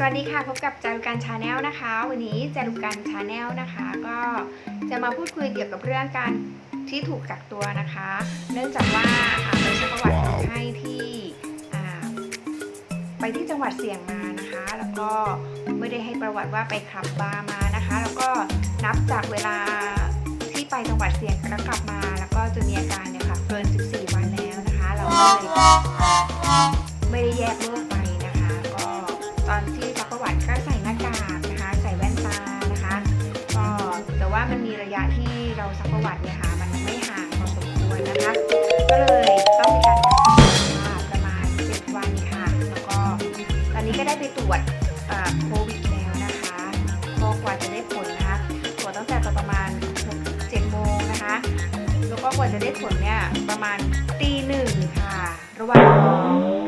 สวัสดีค่ะพบกับจารุการชาแนลนะคะ วันนี้จารุการชาแนลนะคะ ก็จะมาพูดคุยเกี่ยวกับเรื่องการที่ถูกกักตัวนะคะ เนื่องจากว่าอ่าโดยเฉพาะประวัติคนไข้ที่อ่าไปที่จังหวัดเสี่ยงมานะคะ แล้วก็ไม่ได้ให้ประวัติว่าไปขับบาร์มานะคะ แล้วก็นับจากเวลาที่ไปจังหวัดเสี่ยงแล้วกลับมา แล้วก็จนมีอาการเนี่ยค่ะเกิน 14 วันแล้วนะคะ เราก็เลยไม่ได้แยกโรค ซักประวัติเนี่ยค่ะ มันไม่ห่างพอสมควรนะคะ ก็เลยต้องมีการกักตัวประมาณ 7 วันค่ะ แล้วก็ตอนนี้ก็ได้ไปตรวจโควิดแล้วนะคะก็กว่าจะได้ผลนะคะ ตรวจตั้งแต่ประมาณ7โมงนะคะ แล้วก็กว่าจะได้ผลเนี่ยประมาณตีหนึ่งค่ะ ระหว่าง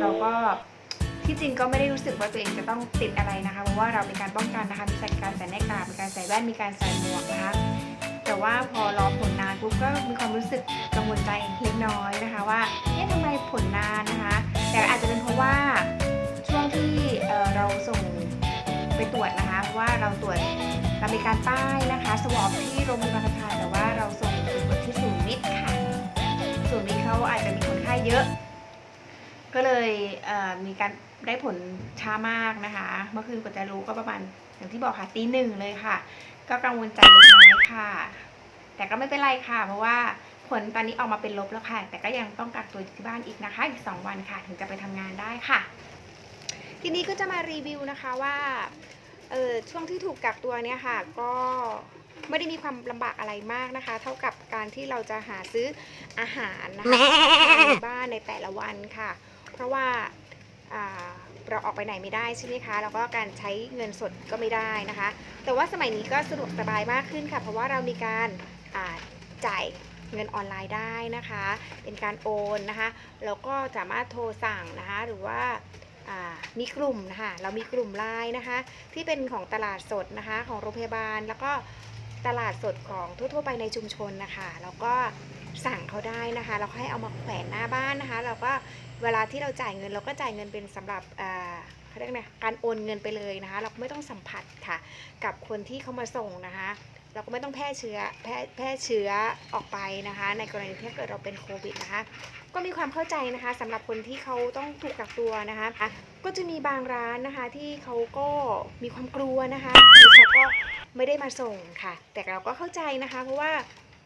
เราก็ที่จริงก็ไม่ได้รู้สึกว่าตัวเองจะต้องติดอะไรนะคะ เพราะว่าเรามีการป้องกันนะคะ มีการใส่หน้ากากมีการใส่แว่น มีการใส่หมวกนะคะ แต่ว่าพอรอผลนานปุ๊บก็มีความรู้สึกกังวลใจเล็กน้อยนะคะว่าเอ๊ะทำไมผลนานนะคะ แต่อาจจะเป็นเพราะว่าช่วงที่เเราส่งไปตรวจนะคะเพราะว่าเราตรวจเรามีการป้ายนะคะสวอปที่โรงพยาบาลพญาแต่ว่าเราส่งไปตรวจที่ศูนย์วิทย์ค่ะศูนย์วิทย์เขาอาจจะมีคนไข้เยอะ ก็เลยเมีการได้ผลช้ามากนะคะ เมื่อคืนกว่าจะรู้ก็ประมาณ อย่างที่บอกค่ะตีหนึ่งเลยค่ะ ก็กังวลใจเล็กน้อยค่ะ แต่ก็ไม่เป็นไรค่ะ เพราะว่าผลตอนนี้ออกมาเป็นลบแล้วค่ะ แต่ก็ยังต้องกักตัวอยู่ที่บ้านอีกนะคะ อีก 2 วันค่ะ ถึงจะไปทำงานได้ค่ะ ทีนี้ก็จะมารีวิวนะคะว่าเออช่วงที่ถูกกักตัวเนี่ยค่ะ ก็ไม่ได้มีความลำบากอะไรมากนะคะ เท่ากับการที่เราจะหาซื้ออาหารนะคะในบ้านในแต่ละวันค่ะ เพราะว่าอ่า เราออกไปไหนไม่ได้ใช่ไหมคะ แล้วก็การใช้เงินสดก็ไม่ได้นะคะ แต่ว่าสมัยนี้ก็สะดวกสบายมากขึ้นค่ะ เพราะว่าเรามีการจ่ายเงินออนไลน์ได้นะคะ เป็นการโอนนะคะ แล้วก็สามารถโทรสั่งนะคะ หรือว่าอ่ามีกลุ่มนะคะ เรามีกลุ่มไลน์นะคะ ที่เป็นของตลาดสดนะคะ ของโรงพยาบาล แล้วก็ ตลาดสดของทั่วๆไปในชุมชนนะคะแล้วก็สั่งเขาได้นะคะ เราให้เอามาแขวนหน้าบ้านนะคะ เราก็เวลาที่เราจ่ายเงิน เราก็จ่ายเงินเป็นสำหรับเขาเรียกไงการโอนเงินไปเลยนะคะ เราไม่ต้องสัมผัสค่ะ กับคนที่เขามาส่งนะคะ เราก็ไม่ต้องแพร่เชื้อแพร่แพร่เชื้อออกไปนะคะ ในกรณีที่เกิดเราเป็นโควิดนะคะ ก็มีความเข้าใจนะคะสำหรับคนที่เขาต้องถูกกักตัวนะคะ ก็จะมีบางร้านนะคะที่เขาก็มีความกลัวนะคะเขาก็ ไม่ได้มาส่งค่ะ แต่เราก็เข้าใจนะคะ เพราะว่า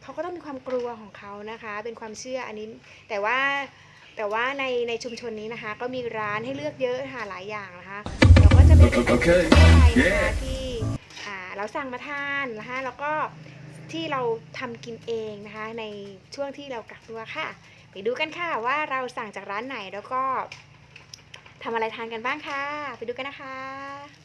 เขาก็ต้องมีความกลัวของเขานะคะ เป็นความเชื่ออันนี้ แต่ว่าแต่ว่าในในชุมชนนี้นะคะ ก็มีร้านให้เลือกเยอะค่ะหลายอย่างนะคะเราก็จะเป็น Okay. ทั่วไปนะคะ Yeah. ที่อ่าเราสั่งมาทานนะคะแล้วก็ที่เราทำกินเองนะคะ ในช่วงที่เรากักตัวค่ะ ไปดูกันค่ะว่าเราสั่งจากร้านไหนแล้วก็ทำอะไรทานกันบ้างค่ะ ไปดูกันนะคะ